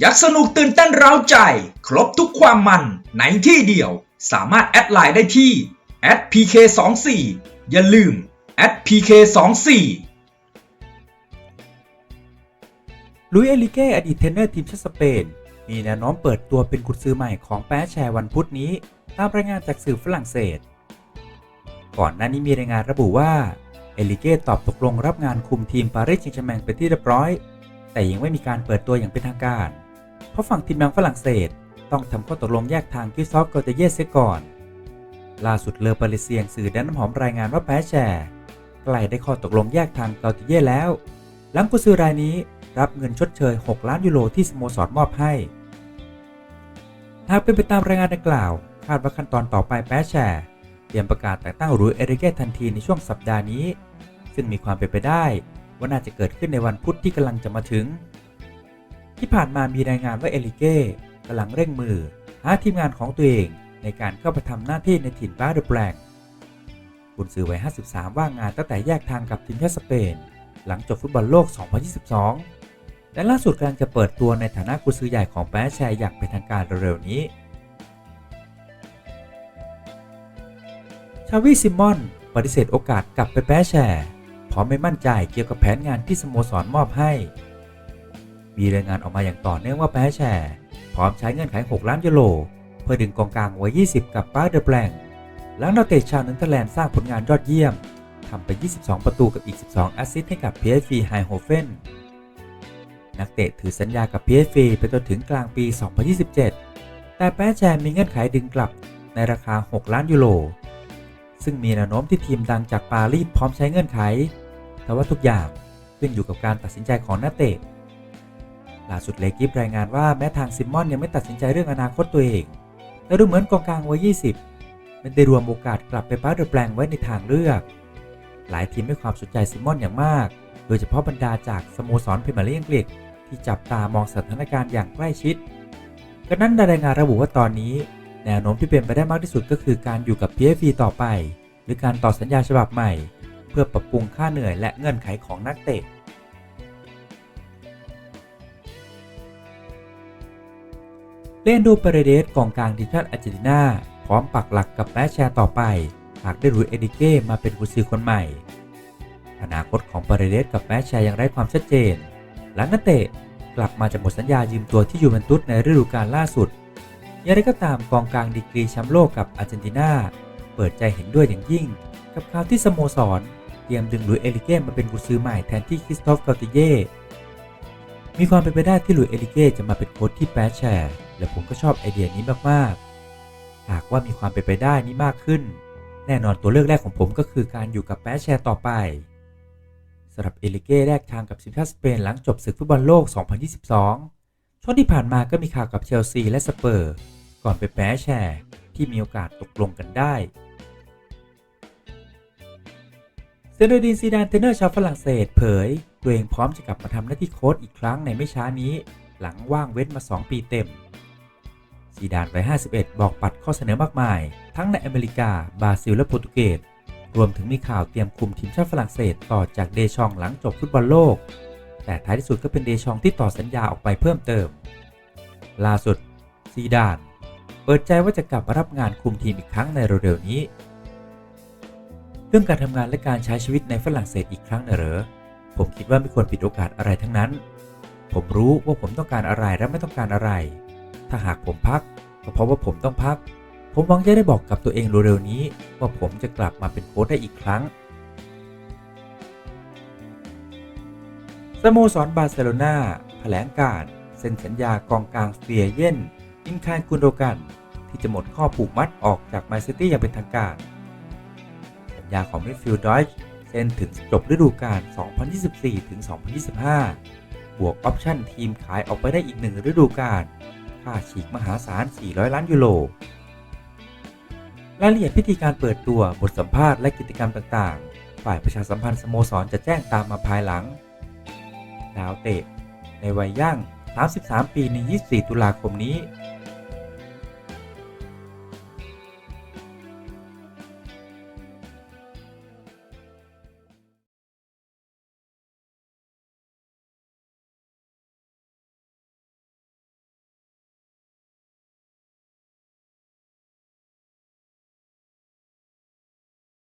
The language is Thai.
อยากสนุกตื่นเต้นเร้าใจ ครบทุกความมันในที่เดียว สามารถแอดไลน์ได้ที่ @pk24 อย่าลืม @pk24 ลุยเอลิเก้อดีตเทนเนอร์ทีมชาติสเปน มีแนวโน้มเปิดตัวเป็นกุญซือใหม่ของแปะแชร์วันพุธนี้ ตามรายงานจากสื่อฝรั่งเศส ก่อนหน้านี้มีรายงานระบุว่าเอลิเก้ตอบตกลงรับงานคุมทีมปารีสแซงต์แชร์แมงเป็นที่เรียบร้อย แต่ยังไม่มีการเปิดตัวอย่างเป็นทางการ เพราะฝั่งทีมดังฝรั่งเศส ต้องทำข้อตกลงแยกทางกิซอฟกอเตเยสเสียก่อน ล่าสุดเลอปาเลเซียงสื่อแดนน้ำหอมรายงานว่าแป๊ะแชร์ใกล้ได้ข้อตกลงแยกทางเกาติเย่แล้ว หลังกุซือรายนี้รับเงินชดเชย 6 ล้านยูโรที่สโมสรมอบให้ หากเป็นไปตามรายงานดังกล่าว คาดว่าขั้นตอนต่อไปแป๊ะแชร์เตรียมประกาศแต่งตั้งรูเอริเก้ทันทีในช่วงสัปดาห์นี้ ซึ่งมีความเป็นไปได้ว่าน่าจะเกิดขึ้นในวันพุธที่กำลังจะมาถึง ที่ผ่านมามีรายงานว่าเอริเก้กำลังเร่งมือ หาทีมงานของตัวเองในการเข้าไปทำหน้าที่ในถิ่นบ้าเดอะแบล็กบุญซือวัย 53 ว่างงานตั้งแต่แยกทางกับทีมชาติสเปน หลังจบฟุตบอลโลก 2022 และล่าสุดกำลังจะเปิดตัวในฐานะกุญซือใหญ่ของแป๊ะแชร์อย่างเป็นทางการเร็วๆนี้ ชาวิซิมอน ปฏิเสธโอกาสกลับไปแป๊ะแชร์เพราะไม่มั่นใจเกี่ยวกับแผนงานที่สโมสรมอบให้ มีรายงานออกมาอย่างต่อเนื่องว่าแป๊ะแชร์ พร้อมใช้เงื่อนไข 6 ล้านยูโรเพื่อดึงกองกลางวัย 20 กับป้าเดอแบลงหลังนักเตะชาวเนเธอร์แลนด์สร้างผลงานยอดเยี่ยมทำไป 22 ประตูกับอีก 12 แอสซิสต์ให้กับ PSV h e i n h o f e n นักเตะถือสัญญากับ PSV ไปจนถึงกลางปี 2027 แต่แป๊ะแชร์มีเงื่อนไขดึงกลับในราคา 6 ล้านยูโร ซึ่งมีแนวโน้มที่ทีมดังจากปารีสพร้อมใช้เงื่อนไข แต่ว่าทุกอย่างขึ้นอยู่กับการตัดสินใจของนักเตะ ล่าสุดเลกิฟรายงานว่าแม้ทางซิมมอนยังไม่ตัดสินใจเรื่องอนาคตตัวเอง แต่ดูเหมือนกองกลางวัย 20ไม่ได้รวมโอกาสกลับไปป้าเดอแปลงไว้ในทางเลือก หลายทีมให้ความสนใจซิมมอนอย่างมาก โดยเฉพาะบรรดาจากสโมสรพรีเมียร์ลีกอังกฤษที่จับตามองสถานการณ์อย่างใกล้ชิดกระนั้นรายงานระบุว่าตอนนี้ แนวโน้มที่เป็นไปได้มากที่สุดก็คือการอยู่กับ PFV ต่อไป หรือการต่อสัญญาฉบับใหม่ เพื่อปรับปรุงค่าเหนื่อยและเงื่อนไขของนักเตะ เลนโดเปเรเดสกองกลางทีมชาติอาร์เจนตินาพร้อมปักหลักกับแปะแชร์ต่อไป หากได้รุยเอดิเก้มาเป็นกุญซือคนใหม่ อนาคตของเปเรเดสกับแปะแชร์ยังไร้ความชัดเจน หลังนักเตะกลับมาจากหมดสัญญายืมตัวที่ยูเวนตุสในฤดูกาลล่าสุดอย่างไรก็ตามกองกลางดีกรีแชมป์โลกกับอาร์เจนตินาเปิดใจเห็นด้วยอย่างยิ่ง กับข่าวที่สโมสรเตรียมดึงลุยเอลิเก้มาเป็นกุญซือใหม่แทนที่คริสโตฟเกาติเย่มีความเป็นไปได้ที่ลุยเอลิเก้จะมาเป็นโค้ชที่แปะแชร์ และผมก็ชอบไอเดียนี้มากๆ หากว่ามีความเป็นไปได้นี้มากขึ้น แน่นอนตัวเลือกแรกของผมก็คือการอยู่กับแปะแชร์ต่อไปสำหรับเอลิเก้แรกทางกับทีมชาติสเปนหลังจบศึกฟุตบอลโลก 2022 ช่วงที่ผ่านมาก็มีข่าวกับเชลซีและสเปอร์ ก่อนไปแปะแชร์ที่มีโอกาสตกลงกันได้เซโดดินซีดานเทรนเนอร์ชาวฝรั่งเศสเผย ตัวเองพร้อมจะกลับมาทำหน้าที่โค้ชอีกครั้งในไม่ช้านี้ หลังว่างเว้นมา 2 ปีเต็ม ซีดานวัย51 บอกปัดข้อเสนอมากมาย ทั้งในอเมริกา บราซิลและโปรตุเกส รวมถึงมีข่าวเตรียมคุมทีมชาติฝรั่งเศสต่อจากเดชองหลังจบฟุตบอลโลก แต่ท้ายที่สุดก็เป็นเดชองที่ต่อสัญญาออกไปเพิ่มเติม ล่าสุด ซีดาน เปิดใจว่าจะกลับมารับงานคุมทีมอีกครั้งในเร็วๆนี้ เรื่องการทำงานและการใช้ชีวิตในฝรั่งเศสอีกครั้งนะเหรอ ผมคิดว่าไม่ควรปิดโอกาสอะไรทั้งนั้น ผมรู้ว่าผมต้องการอะไรและไม่ต้องการอะไร ถ้าหากผมพักก็เพราะว่าผมต้องพัก ผมหวังจะได้บอกกับตัวเองเร็วๆนี้ ว่าผมจะกลับมาเป็นโค้ชได้อีกครั้ง สโมสรบาร์เซโลนาแถลงการเซ็นสัญญากองกลางเฟียเย่นอินคานกุนโดกัน ที่จะหมดข้อผูกมัดออกจากแมนซิตี้อย่างเป็นทางการ สัญญาของมิดฟิลด์ดอยช์เซ็นถึงจบฤดูกาล 2024ถึง2025 บวกออปชั่นทีมขายออกไปได้อีกหนึ่งฤดูกาล ค่าฉีกมหาศาล 400 ล้านยูโร รายละเอียดพิธีการเปิดตัวบทสัมภาษณ์และกิจกรรมต่างๆ ฝ่ายประชาสัมพันธ์สโมสรจะแจ้งตามมาภายหลัง ดาวเตะ ในวัยย่าง 33 ปีใน 24 ตุลาคมนี้